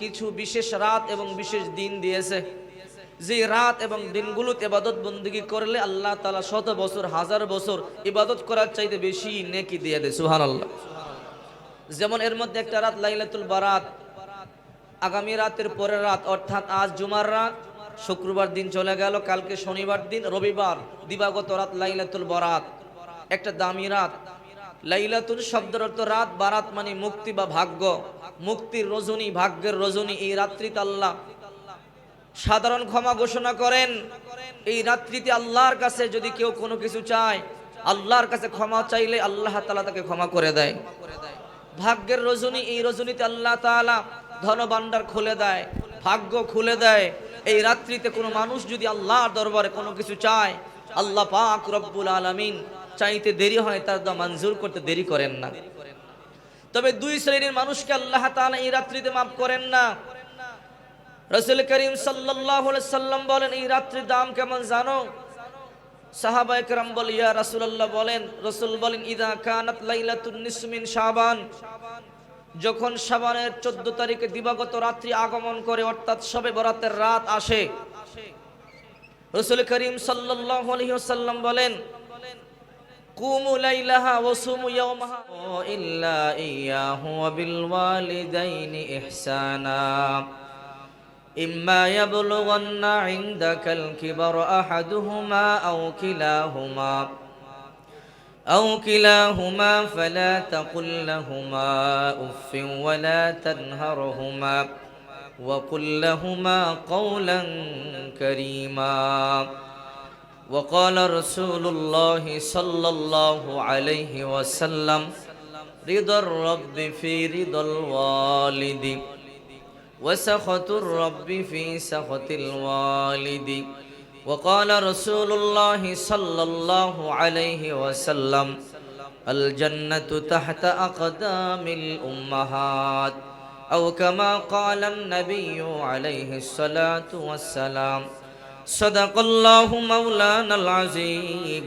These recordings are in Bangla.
কিছু বিশেষ রাত এবং বিশেষ দিন দিয়েছে। যে রাত এবং দিনগুলোতে ইবাদত বন্দিগি করলে আল্লাহ তালা শত বছর, হাজার বছর ইবাদত করার চাইতে বেশি নেকি দিয়ে দেয়। সুহান আল্লাহ যেমন এর মধ্যে একটা রাত লাইলাতুল বারাত। আগামী রাতের পরের রাত, অর্থাৎ আজ জুমার রাত, শুক্রবার দিন চলে গেল, কালকে শনিবার দিন, রবিবার দিবাগত রাত লাইলাতুল বরাত। একটা দামি রাত। লাইলাতুল শব্দের অর্থ রাত বারাত মানে মুক্তি বা ভাগ্য। মুক্তির রজনী, ভাগ্যের রজনী এই রাত্রিতে আল্লাহ। সাধারণ ক্ষমা ঘোষণা করেন, এই রাত্রিতে আল্লাহর কাছে যদি কেউ কোনো কিছু চায়, আল্লাহর কাছে ক্ষমা চাইলে আল্লাহ তাআলা তাকে ক্ষমা করে দেয়। ভাগ্যের রজনী, এই রজনীতে আল্লাহ তাআলা ধন ভাণ্ডার খুলে দেয়, ভাগ্য খুলে দেয়। এই রাত্রিতে কোনো মানুষ যদি আল্লাহর দরবারে কোনো কিছু চায়, আল্লাহ পাক রব্বুল আলামিন চাইতে দেরি হয়, তার দোয়া মঞ্জুর করতে দেরি করেন না। তবে দুই শ্রেণির মানুষকে আল্লাহ তাআলা এই রাত্রিতে মাফ করেন না। রসুল করিম সাল্লাল্লাহু আলাইহি সাল্লাম বলেন, এই রাত্রির দাম কেমন জানো? সাহাবা একরাম বল, ইয়া রাসূলুল্লাহ, বলেন, রসুল বলেন, ইদা কানাত লাইলাতুন নিসমিন শাবান। যখন শাবানের 14 তারিখে দিবাগত রাত্রি আগমন করে, অর্থাৎ শবে বরাতের রাত আসে, রসুল করিম সাল্লাল্লাহু আলাইহি ওয়াসাল্লাম বলেন قوموا ليلها وصوموا يومها. إلا إياه وبالوالدين إحسانا. إما يبلغن عندك الكبر أحدهما أو كلاهما. أو كلاهما فلا تقل لهما أف ولا تنهرهما. وقل لهما قولا كريما. وقال رسول الله صلى الله عليه وسلم رضا الرب في رضا الوالد وسخط الرب في سخط الوالد. وقال رسول الله صلى الله عليه وسلم الجنة تحت أقدام الأمهات أو كما قال النبي عليه الصلاة والسلام صدق الله مولانا العظيم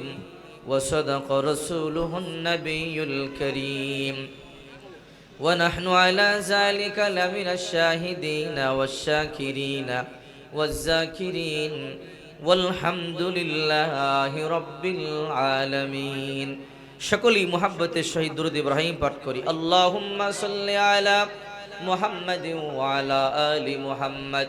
وصدق رسوله النبي الكريم ونحن على ذلك لمن الشاهدين والشاكرين والذاكرين والحمد لله رب العالمين সকলেই মোহাব্বতের সহিত দুরুদ ইব্রাহিম পাঠ করি আল্লাহুম্মা সাল্লি আলা মুহাম্মাদ ওয়া আলা আলি মুহাম্মাদ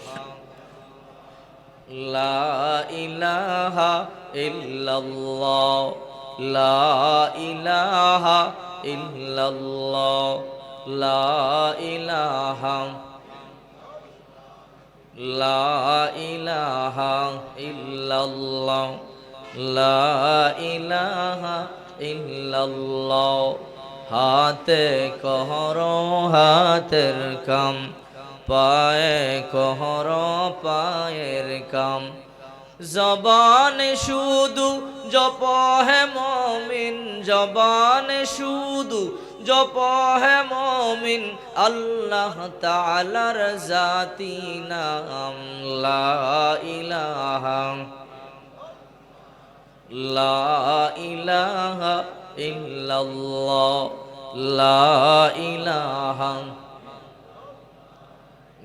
লা ইলাহা ইল্লাল্লাহ, লা ইলাহা ইল্লাল্লাহ, লা ইলাহা লা ইলাহা ইল্লাল্লাহ, লা ইলাহা ইল্লাল্লাহ। হাতে কহর, হাতের কাম পায়ে কহর, পায়ের কাম। জবান শুধু জপ হে মমিন, জবান শুধু জপ হে মমিন। আল্লাহ তালার জাতি নাম ইলাহা, লা ইলাহা ইল্লাল্লাহ, লা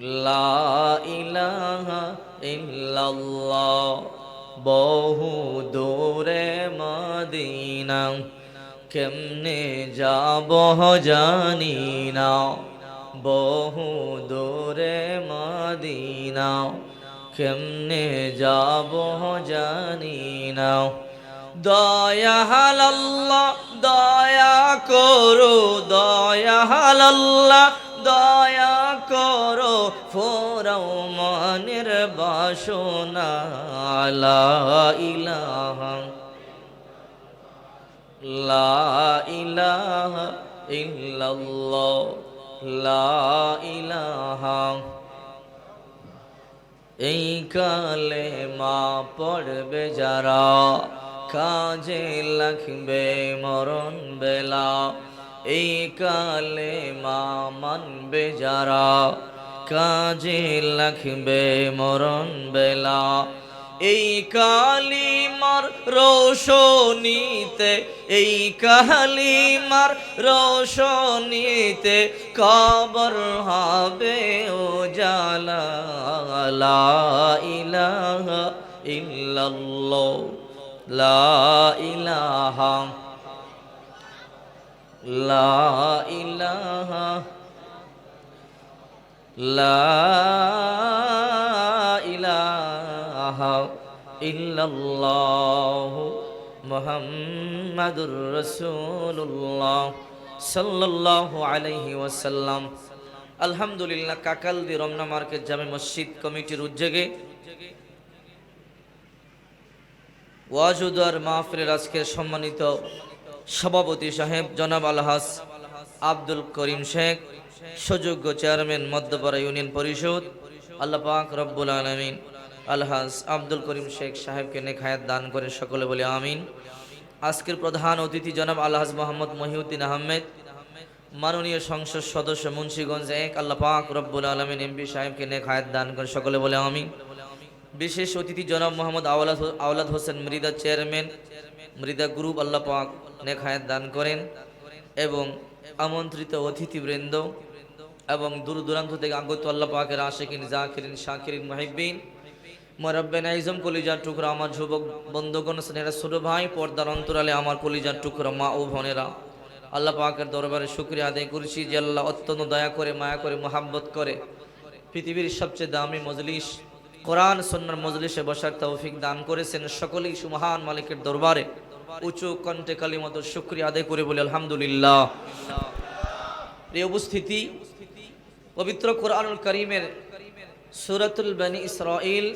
লা ইল্লাল্লাহ, বহু দূরে মদিনা, কেমনে যাব জানি না। বহু দূরে মদিনা, কেমনে যাব জানি না। দয়া হালাল্লাহ দয়া করো দয়া হালাল্লাহ দয়া বাসনা লা ইলাহা লা ইলাহা ইল্লাল্লাহ, লা ইলাহা। এই কালে মা পড়বে যারা, কাজে লাগবে মরণ বেলা। এই কালে মা মানবে যারা কাজে লাগবে মরণ বেলা। এই কালিমার রোশনীতে, এই কালিমার রোশনীতে কবর হবে ও জালা ইলাহা ইল্লাল্লাহ, লা ইলাহা লা ইলাহা রাসূলুল্লাহ সাল্লাল্লাহু আলাইহি ওয়াসাল্লাম। আলহামদুলিল্লাহ কাকালদি রমনা মার্কেট জামে মসজিদ কমিটির উদ্যোগে ওয়াজুদার মাহফিলের আজকের সম্মানিত সভাপতি সাহেব জনাব আলহাস আব্দুল করিম শেখ সুযোগ্য চেয়ারম্যান, মধ্যপাড়া ইউনিয়ন পরিষদ, আল্লাহ পাক রব্বুল আলমিন, আলহাজ আব্দুল করিম শেখ সাহেবকে নেখায়াত দান করে সকলে বলে আমিন। আজকের প্রধান অতিথি জনাব আলহাজ মোহাম্মদ মহিউদ্দিন আহমেদ, মাননীয় সংসদ সদস্য মুন্সীগঞ্জ এক, আল্লাহ পাক রব্বুল আলমিন এমপি সাহেবকে নেখায়াত দান করে সকলে বলে আমিন। বিশেষ অতিথি জনাব মোহাম্মদ আওলাদ আওলাদ হোসেন মৃদা চেয়ারম্যান, মৃদা গ্রুপ আল্লাহ পাক নেখায়াত দান করেন এবং আমন্ত্রিত অতিথিবৃন্দ এবং দূর দূরান্ত থেকে আগত আল্লাহ পাকের আশেকিন, জাকিরিন, শাকিরিন মাহিবিন মরব্বেন আইজম কলিজার টুকরা আমার যুবক বন্ধুগণ, স্নেহের ছোট ভাই, পর্দার অন্তরালে আমার কলিজার টুকরা মা ও বোনেরা। আল্লাহ পাকের দরবারে শুক্রিয়া আদায় করছি যে আল্লাহ অত্যন্ত দয়া করে, মায়া করে, মোহাব্বত করে পৃথিবীর সবচেয়ে দামি মজলিস, কোরআন সন্ন্যার মজলিসে বসার তৌফিক দান করেছেন সকলেই সুমহান মালিকের দরবারে। উঁচু কণ্ঠে কালী মতো শুক্রিয়া আদায় করে বলে, আলহামদুলিল্লাহ। এই উপস্থিতি পবিত্র কোরআনুল করিমের সুরাতুল বানি ইসরাইল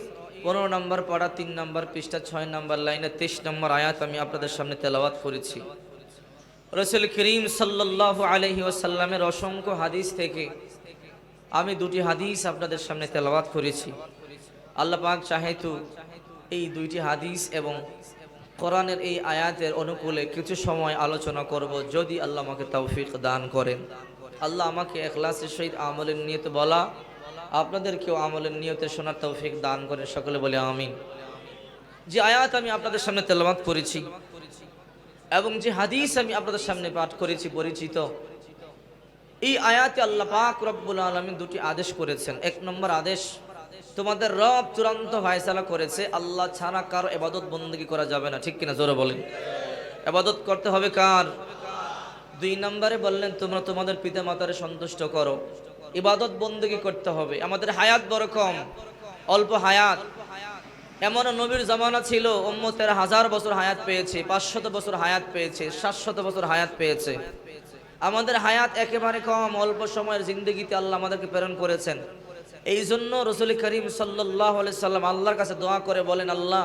পনেরো নম্বর পাড়া, তিন নম্বর পৃষ্ঠা, ছয় নম্বর লাইনে তেইশ নম্বর আয়াত আমি আপনাদের সামনে তেলাওয়াত করেছি। রসুল করিম সাল্লাহ আলহি ওসাল্লামের অসংখ্য হাদিস থেকে আমি দুটি হাদিস আপনাদের সামনে তেলাওয়াত করেছি। আল্লাহ পাক চাহেতু এই দুইটি হাদিস এবং কোরআনের এই আয়াতের অনুকূলে কিছু সময় আলোচনা করব, যদি আল্লাহ আমাকে তৌফিক দান করেন। আল্লাহ আমাকে এখলাসের সহিত আমলের নিয়ত বলা। আপনাদেরকেও আমলের নিয়তে শোনার তৌফিক দান করেন সকলে বলে আমিন। যে আয়াত আমি আপনাদের সামনে তেলাওয়াত করেছি এবং যে হাদিস আমি আপনাদের সামনে পাঠ করেছি, পরিচিত, এই আয়াতে আল্লাহ পাক রব্বুল আলমিন দুটি আদেশ করেছেন। এক নম্বর আদেশ, তোমাদের রব চূড়ান্ত ফায়সালা করেছে, আল্লাহ ছাড়া কারও এবাদত বন্দী করা যাবে না। ঠিক কিনা? জোরে বলেন। এবাদত করতে হবে কার? দুই নম্বরে বললেন, তোমরা তোমাদের পিতা মাতারে সন্তুষ্ট করো। ইবাদত বন্দী করতে হবে। আমাদের হায়াত বড় কম, অল্প হায়াত। এমন নবীর জামানা ছিল, উম্মতের হাজার বছর হায়াত পেয়েছে, পাঁচশত বছর হায়াত পেয়েছে, সাতশত বছর হায়াত পেয়েছে। আমাদের হায়াত একেবারে কম, অল্প সময়ের জিন্দগিতে আল্লাহ আমাদেরকে প্রেরণ করেছেন। এই জন্য রসুল করিম সাল্লাহ সাল্লাম আল্লাহর কাছে দোয়া করে বলেন, আল্লাহ,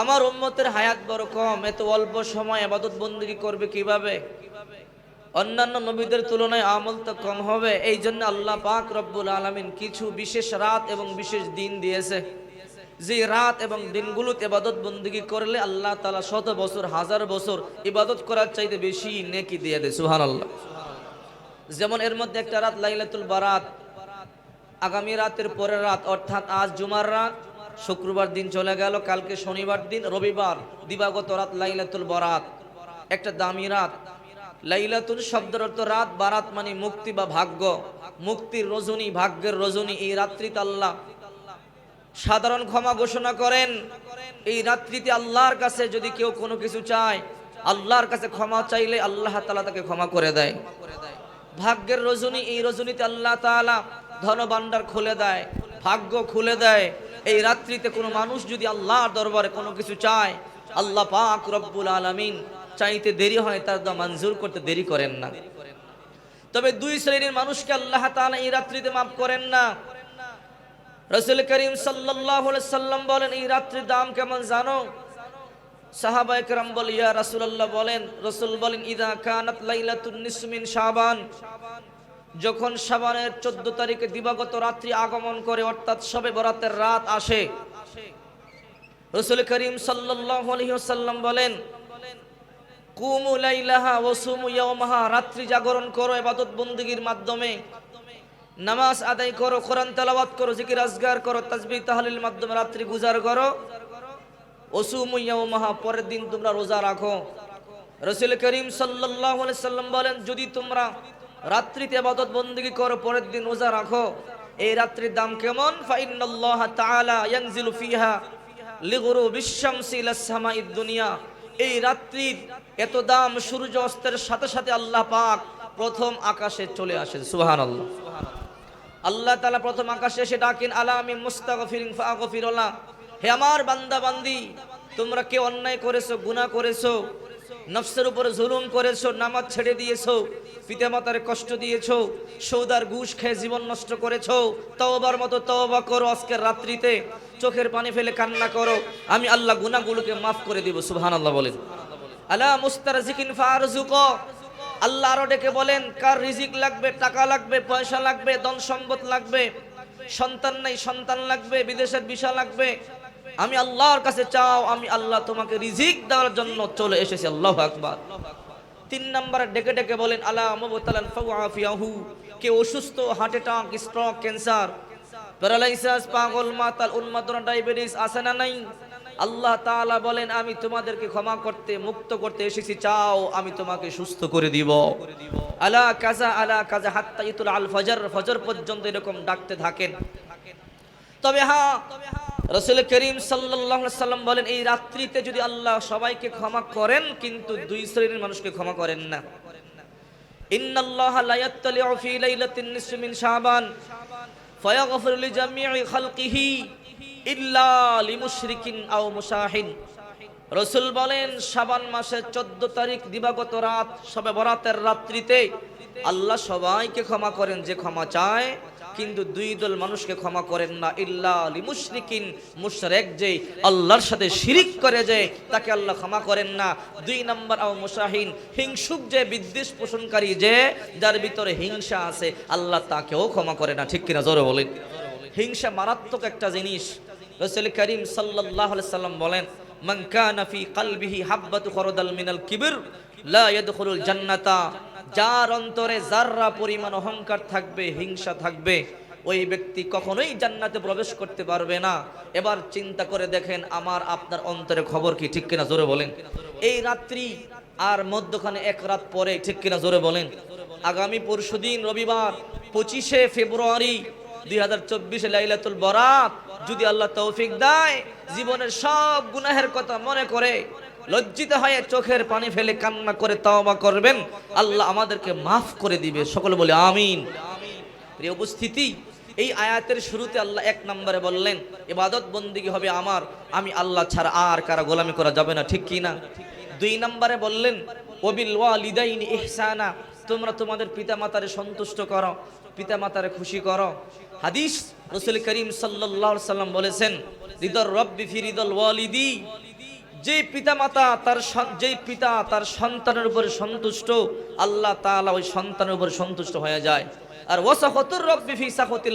আমার উম্মতের হায়াত বড় কম, এত অল্প সময় আবাদত বন্দী করবে কীভাবে? অন্যান্য নবীদের তুলনায় আমল তো কম হবে এই জন্য আল্লাহ পাক রব্বুল আলমিন কিছু বিশেষ রাত এবং বিশেষ দিন দিয়েছে। যে রাত এবং দিনগুলোতে ইবাদত বন্দিগি করলে আল্লাহ তালা শত বছর, হাজার বছর ইবাদত করার চাইতে বেশি নেকি দিয়ে দেয় সুহান আল্লাহ যেমন এর মধ্যে একটা রাত লাইলাতুল বারাত, আগামী রাতের পরের রাত, অর্থাৎ আজ জুমার রাত, শুক্রবার দিন চলে গেল, কালকে শনিবার দিন, রবিবার দিবাগত রাত লাইলাতুল বরাত, একটা দামি রাত। লাইলাতুল শব্দের অর্থ রাত বারাত মানে মুক্তি বা ভাগ্য। মুক্তির রজনী, ভাগ্যের রজনী এই রাত্রিতে আল্লাহ। সাধারণ ক্ষমা ঘোষণা করেন, এই রাত্রিতে আল্লাহর কাছে যদি কেউ কোনো কিছু চায়, আল্লাহর কাছে ক্ষমা চাইলে আল্লাহ তালা তাকে ক্ষমা করে দেয়। ভাগ্যের রজনী, এই রজনীতে আল্লাহ তাআলা ধন ভাণ্ডার খুলে দেয়, ভাগ্য খুলে দেয়। এই রাত্রিতে কোনো মানুষ যদি আল্লাহর দরবারে কোনো কিছু চায়, আল্লাহ পাক রব্বুল আলামিন চাইতে দেরি হয়, তার দোয়া মঞ্জুর করতে দেরি করেন না। তবে দুই শ্রেণির মানুষকে আল্লাহ তাআলা এই রাত্রিতে মাফ করেন না। রসুল করিম সাল্লাল্লাহু আলাইহি সাল্লাম বলেন, এই রাত্রির দাম কেমন জানো? সাহাবা একরাম বল, ইয়া রাসূলুল্লাহ, বলেন, রসুল বলেন, ইদা কানাত লাইলাতুন নিসমিন শাবান। যখন সাবানের চোদ্দ তারিখে দিবাগত রাত্রি আগমন করে, অর্থাৎ সবে বরাতের রাত আসে, রসুল করিম সাল্লাল্লাহু আলাইহি সাল্লাম বলেন কুমু লাইলাহা ওসুমু ইয়াওমাহা রাত্রি জাগরণ করো এবাদত বন্দিগির মাধ্যমে। নামাজ আদায় করো, কোরআন তেলাওয়াত করো, জিকির আজগার করো, তাসবিহ তাহলিল মাধ্যমে রাত্রি গুজার করো। ওসুমু ইয়াওমাহা পরের দিন তোমরা রোজা রাখো। রসুল করিম সাল্লাল্লাহু আলাইহি সাল্লাম বলেন, যদি তোমরা রাত্রিতে ইবাদত বন্দেগী করো, পরের দিন রোজা রাখো, এই রাত্রির দাম কেমন? ফাইনাল্লাহ তাআলা ইয়ানজিলু ফিহা লিগুরুবিশ শামসি ইলাস সামাইদ দুনিয়া। এই রাত্রির এত দাম সূর্য অস্তের সাথে সাথে আল্লাহ পাক প্রথম আকাশে চলে আসে সুহান আল্লাহ আল্লাহ তালা প্রথম আকাশে এসে ডাকেন, আলা আমি ফাগফিরুল্লাহ। হে আমার বান্দা বান্দি তোমরা কে অন্যায় করেছ গুনা করেছ? নফসের উপরে জুলুম করেছ, নামাজ ছেড়ে দিয়েছ, পিতামাতারে কষ্ট দিয়েছ, সৌদার ঘুষ খেয়ে জীবন নষ্ট করেছ, তওবার মতো তওবা করো আজকের রাত্রিতে, চোখের পানি ফেলে কান্না করো, আমি আল্লাহ গুনাহগুলোকে মাফ করে দিব, সুবহানাল্লাহ বলেন। আলা মুস্তারজিকিন ফারজুক আল্লাহ আরও ডেকে বলেন, কার রিজিক লাগবে, টাকা লাগবে, পয়সা লাগবে, ধন সম্পদ লাগবে, সন্তান নাই, সন্তান লাগবে, বিদেশের ভিসা লাগবে আমি আল্লাহর কাছে চাও, আমি আল্লাহ তোমাকে রিজিক দেওয়ার জন্য চলে এসেছি। আল্লাহ আকবার। তিন নম্বরে ডেকে ডেকে বলেন, আলা মুবতালান ফাওয়াফিয়াহু। কে অসুস্থ heart attack stroke cancer paralysis পাগল, মাতাল, উন্মাদনা ডায়াবেটিস আছে না নাই? আল্লাহ তাআলা বলেন, আমি তোমাদেরকে ক্ষমা করতে, মুক্ত করতে এসেছি, চাও, আমি তোমাকে সুস্থ করে দিব। আলা কাজা আলা কাজা হাত্তা ইতুল আল ফজর। ফজর পর্যন্ত এরকম ডাকতে থাকেন। তবে হ্যাঁ রসুল করিম সাল্লাম বলেন, এই রাত্রিতে যদি আল্লাহ সবাইকে ক্ষমা করেন, কিন্তু দুই শ্রেণির মানুষকে ক্ষমা করেন না। রসুল বলেন, শাবান মাসের চোদ্দ তারিখ দিবাগত রাত, সবে বরাতের রাত্রিতে আল্লাহ সবাইকে ক্ষমা করেন, যে ক্ষমা চায় কিন্তু দুই দল মানুষকে ক্ষমা করেন না। ইল্লা লিমুশরিকিন মুশরিক যে আল্লাহর সাথে শিরিক করে যে, তাকে আল্লাহ ক্ষমা করেন না। দুই নাম্বার আও মুশাহিন হিংসুক যে, বিদ্বেষ পোষণকারী যে, যার ভিতরে হিংসা আছে, আল্লাহ তাকেও ক্ষমা করে না। ঠিক কিনা? জোরে বলেন। হিংসা মারাত্মক একটা জিনিস। রসুল করিম আলাইহি সাল্লাম বলেন, মান কানা ফি কলবিহি হাববাতু খরদাল মিনাল কিবর, লা ইয়াদখুলুল জান্নাতা। যার অন্তরে যাররা পরিমাণ অহংকার থাকবে, হিংসা থাকবে, ওই ব্যক্তি কখনোই জান্নাতে প্রবেশ করতে পারবে না। এবার চিন্তা করে দেখেন, আমার, আপনার অন্তরে খবর কি, ঠিক কিনা জোরে বলেন। এই রাত্রি আর মধ্যখানে এক রাত পরে, ঠিক কিনা জোরে বলেন। আগামী পরশুদিন রবিবার, পঁচিশে ফেব্রুয়ারি দুই হাজার চব্বিশে লাইলাতুল বরাত যদি আল্লাহ তৌফিক দেয়, জীবনের সব গুনাহের কথা মনে করে লজ্জিত হয়ে চোখের পানি ফেলে কান্না করে তওবা করবেন। আল্লাহ আমাদেরকে মাফ করে দিবে। সকলে বলে আমিন। প্রিয় উপস্থিতি, এই আয়াতের শুরুতে আল্লাহ এক নম্বরে বললেন, ইবাদত বন্দিগি হবে আমার। আমি আল্লাহ ছাড়া আর কারা গোলামি করা যাবে না। ঠিক কি না? দুই নম্বরে বললেন, ওবিল ওয়ালিদাইনি ইহসানা। তোমরা তোমাদের পিতা মাতারে সন্তুষ্ট করো পিতা মাতারে খুশি করো। হাদিস রসুল করিম সাল্লাল্লাহু আলাইহি সাল্লাম বলেছেন, রিদর রব্বি ফি রিদল ওয়ালিদি। যে পিতামাতা তার যেই পিতা তার সন্তানের উপরে সন্তুষ্ট, আল্লাহ তাআলা ওই সন্তানের উপরে সন্তুষ্ট হয়ে যায়। আর ওয়াসাখতুর রব্বি ফি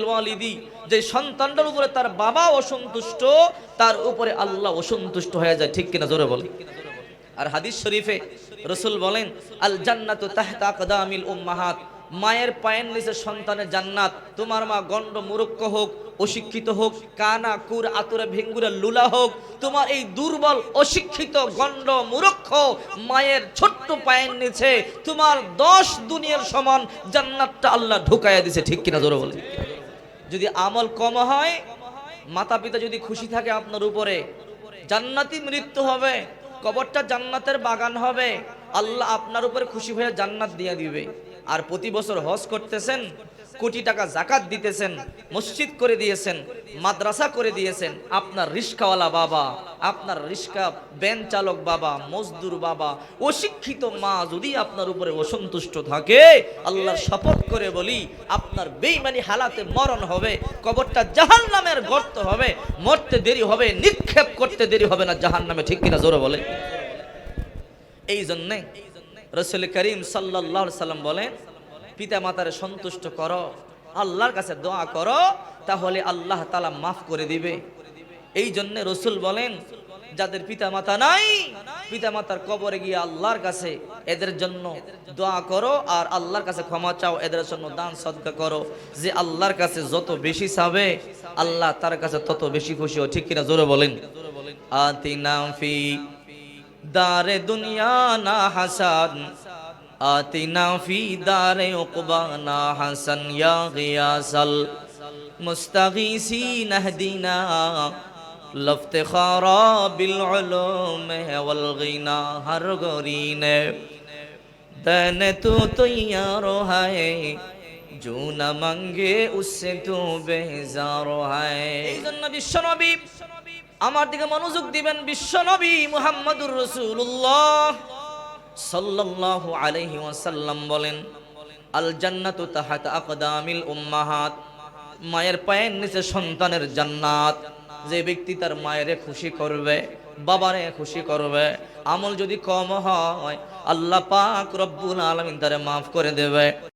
ওয়ালিদি, যে সন্তানটার উপরে তার বাবা অসন্তুষ্ট, তার উপরে আল্লাহ অসন্তুষ্ট হয়ে যায়। ঠিক কিনা জোরে বলে আর হাদিস শরীফে রসুল বলেন, আল জান্নাতু তাহতা আকদামিল উম্মাহাত। মায়ের পায়ের নিচে সন্তানের জান্নাত। তোমার মা গণ্ড মুরক্ষ হোক অশিক্ষিত হোক, কানা, কুর, আতুরে, ভেঙ্গুরে, লুলা হোক, তোমার এই দুর্বল, অশিক্ষিত, গণ্ড মুরক্ষ মায়ের ছোট্ট পায়ের নিচে তোমার দশ দুনিয়ার সমান জান্নাতটা আল্লাহ ঢুকাইয়া দিছে, ঠিক কিনা জোরে বলে যদি আমল কম হয় মাতা পিতা যদি খুশি থাকে আপনার উপরে, জান্নাতি মৃত্যু হবে, কবরটা জান্নাতের বাগান হবে, আল্লাহ আপনার উপরে খুশি হয়ে জান্নাত দিয়ে দিবে। আর প্রতি বছর হজ করতেছেন কোটি টাকা জাকাত দিতেছেন, মসজিদ করে দিয়েছেন, মাদ্রাসা করে দিয়েছেন। আপনার রিস্কাওয়ালা বাবা, আপনার রিস্কা ব্যান চালক বাবা, মজদুর বাবা, অশিক্ষিত মা যদি আপনার উপরে অসন্তুষ্ট থাকে, আল্লাহর শপথ করে বলি, আপনার বেইমানি হালাতে মরণ হবে, কবরটা জাহান নামের গর্ত হবে, মরতে দেরি হবে, নিক্ষেপ করতে দেরি হবে না জাহান নামে ঠিক কিনা জোরে বলে এই জন্যে রসুল করিম সাল্লাহ সাল্লাম বলেন পিতা মাতারে সন্তুষ্ট করো, আল্লাহর কাছে দোয়া করো, তাহলে আল্লাহ তালা মাফ করে দিবে। এই জন্য রসুল বলেন, যাদের পিতা মাতা নাই পিতা মাতার কবরে গিয়ে আল্লাহর কাছে এদের জন্য দোয়া করো, আর আল্লাহর কাছে ক্ষমা চাও, এদের জন্য দান সদকা করো। যে আল্লাহর কাছে যত বেশি চাবে, আল্লাহ তার কাছে তত বেশি খুশি হয় ঠিক কিনা জোরে বলেন। আতিনা ফি দারে দুনিয়া না হাসান آتنا فی دار عقبانا حسن یا غیاس المستغیثین اهدنا لفتخارا بالعلوم والغنا ہر گرین دین تو تیار ہے جو نہ مانগে اس سے تو বেজার হয় এই জন্য বিশ্বনবী আমার দিকে মনোযোগ দিবেন বিশ্বনবী মুহাম্মদুর রাসূলুল্লাহ সাল্লাল্লাহু আলাইহি ওয়াসাল্লাম বলেন আল জান্নাতু তাহাতা আকদামিল উম্মাহাত। মায়ের পায়ের নিচে সন্তানের জান্নাত। যে ব্যক্তি তার মায়েরে খুশি করবে, বাবারে খুশি করবে, আমল যদি কম হয়, আল্লাহ পাক রব্বুল আলমিন তারে মাফ করে দেবে।